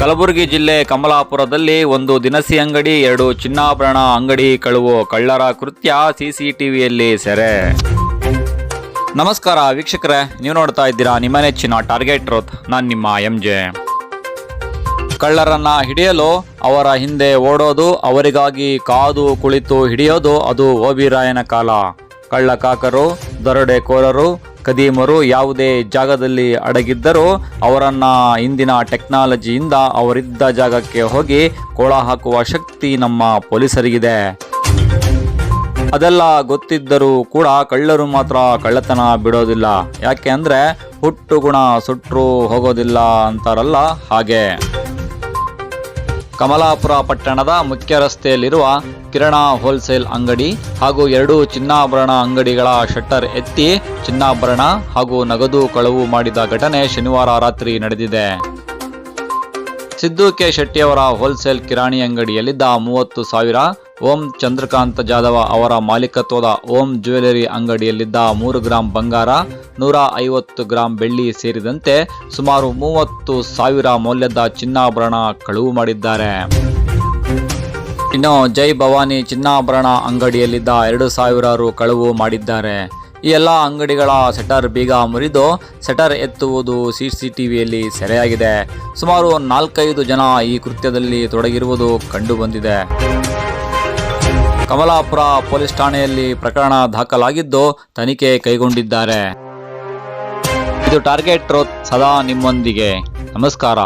ಕಲಬುರಗಿ ಜಿಲ್ಲೆ ಕಮಲಾಪುರದಲ್ಲಿ ಒಂದು ದಿನಸಿ ಅಂಗಡಿ, ಎರಡು ಚಿನ್ನಾಭರಣ ಅಂಗಡಿ, ಕಳುವು ಕಳ್ಳರ ಕೃತ್ಯ ಸಿಸಿಟಿವಿಯಲ್ಲಿ ಸೆರೆ. ನಮಸ್ಕಾರ ವೀಕ್ಷಕರೇ, ನೀವು ನೋಡ್ತಾ ಇದ್ದೀರಾ ನಿಮ್ಮ ನೆಚ್ಚಿನ ಟಾರ್ಗೆಟ್ ರೋತ್ ನಾನು ನಿಮ್ಮ ಎಂ ಜೆ ಕಳ್ಳರನ್ನ ಹಿಡಿಯಲು, ಅವರ ಹಿಂದೆ ಓಡೋದು, ಅವರಿಗಾಗಿ ಕಾದು ಕುಳಿತು ಹಿಡಿಯೋದು, ಅದು ಓಬಿರಾಯನ ಕಾಲ. ಕಳ್ಳಕಾಕರು, ದರೋಡೆಕೋರರು ಕದೀಮರು ಯಾವುದೇ ಜಾಗದಲ್ಲಿ ಅಡಗಿದ್ದರೂ ಅವರನ್ನ ಇಂದಿನ ಟೆಕ್ನಾಲಜಿಯಿಂದ ಅವರಿದ್ದ ಜಾಗಕ್ಕೆ ಹೋಗಿ ಕೋಳ ಹಾಕುವ ಶಕ್ತಿ ನಮ್ಮ ಪೊಲೀಸರಿಗಿದೆ. ಅದೆಲ್ಲ ಗೊತ್ತಿದ್ದರೂ ಕೂಡ ಕಳ್ಳರು ಮಾತ್ರ ಕಳ್ಳತನ ಬಿಡೋದಿಲ್ಲ. ಯಾಕೆ ಅಂದರೆ ಹುಟ್ಟು ಗುಣ ಸುಟ್ಟರು ಹೋಗೋದಿಲ್ಲ ಅಂತಾರಲ್ಲ ಹಾಗೆ. ಕಮಲಾಪುರ ಪಟ್ಟಣದ ಮುಖ್ಯ ರಸ್ತೆಯಲ್ಲಿರುವ ಕಿರಣ ಹೋಲ್ಸೇಲ್ ಅಂಗಡಿ ಹಾಗೂ ಎರಡು ಚಿನ್ನಾಭರಣ ಅಂಗಡಿಗಳ ಶಟ್ಟರ್ ಎತ್ತಿ ಚಿನ್ನಾಭರಣ ಹಾಗೂ ನಗದು ಕಳವು ಮಾಡಿದ ಘಟನೆ ಶನಿವಾರ ರಾತ್ರಿ ನಡೆದಿದೆ. ಸಿದ್ದು ಕೆ ಶೆಟ್ಟಿಯವರ ಹೋಲ್ಸೇಲ್ ಕಿರಾಣಿ ಅಂಗಡಿಯಲ್ಲಿದ್ದ ಮೂವತ್ತು ಸಾವಿರ ಓಂ ಚಂದ್ರಕಾಂತ ಜಾಧವ ಅವರ ಮಾಲೀಕತ್ವದ ಓಂ ಜ್ಯುವೆಲರಿ ಅಂಗಡಿಯಲ್ಲಿದ್ದ ಮೂರು ಗ್ರಾಂ ಬಂಗಾರ, ನೂರ ಐವತ್ತು ಗ್ರಾಂ ಬೆಳ್ಳಿ ಸೇರಿದಂತೆ ಸುಮಾರು ಮೂವತ್ತು ಸಾವಿರ ಮೌಲ್ಯದ ಚಿನ್ನಾಭರಣ ಕಳುವು ಮಾಡಿದ್ದಾರೆ. ಇನ್ನು ಜೈ ಭವಾನಿ ಚಿನ್ನಾಭರಣ ಅಂಗಡಿಯಲ್ಲಿದ್ದ ಎರಡು ಸಾವಿರ ರು ಕಳುವು ಮಾಡಿದ್ದಾರೆ. ಈ ಎಲ್ಲ ಅಂಗಡಿಗಳ ಸೆಟರ್ ಬೀಗ ಮುರಿದು ಸೆಟರ್ ಎತ್ತುವುದು ಸಿ ಸಿ ಟಿ ವಿಯಲ್ಲಿ ಸೆರೆಯಾಗಿದೆ. ಸುಮಾರು ನಾಲ್ಕೈದು ಜನ ಈ ಕೃತ್ಯದಲ್ಲಿ ತೊಡಗಿರುವುದು ಕಂಡುಬಂದಿದೆ. ಕಮಲಾಪುರ ಪೊಲೀಸ್ ಠಾಣೆಯಲ್ಲಿ ಪ್ರಕರಣ ದಾಖಲಾಗಿದ್ದು ತನಿಖೆ ಕೈಗೊಂಡಿದ್ದಾರೆ. ಇದು ಟಾರ್ಗೆಟ್ ರೋತ್ ಸದಾ ನಿಮ್ಮೊಂದಿಗೆ. ನಮಸ್ಕಾರ.